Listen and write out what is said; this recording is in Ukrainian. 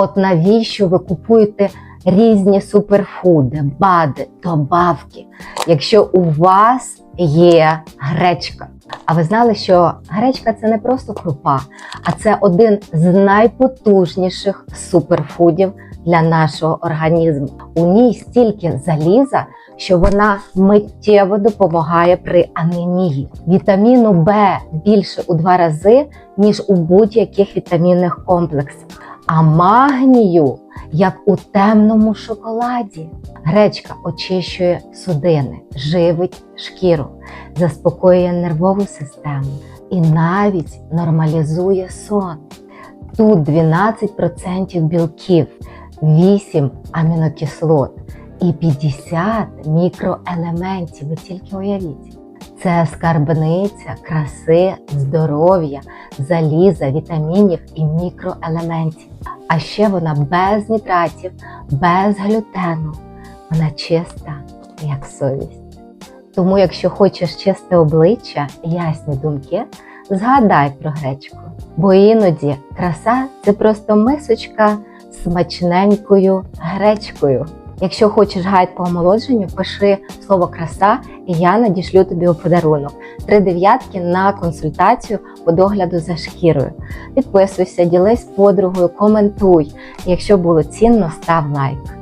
От навіщо ви купуєте різні суперфуди, бади, добавки, якщо у вас є гречка? А ви знали, що гречка це не просто крупа, а це один з найпотужніших суперфудів для нашого організму. У ній стільки заліза, що вона миттєво допомагає при анемії. Вітаміну Б більше у два рази, ніж у будь-яких вітамінних комплексах. А магнію, як у темному шоколаді. Гречка очищує судини, живить шкіру, заспокоює нервову систему і навіть нормалізує сон. Тут 12% білків, 8 амінокислот і 50 мікроелементів. Ви тільки уявіть. Це скарбниця краси, здоров'я, заліза, вітамінів і мікроелементів. А ще вона без нітратів, без глютену. Вона чиста, як совість. Тому, якщо хочеш чисте обличчя, ясні думки, згадай про гречку. Бо іноді краса це просто мисочка смачненькою гречкою. Якщо хочеш гайд по омолодженню, пиши слово краса, і я надішлю тобі у подарунок. Три дев'ятки на консультацію по догляду за шкірою. Підписуйся, ділись подругою, коментуй. Якщо було цінно, став лайк.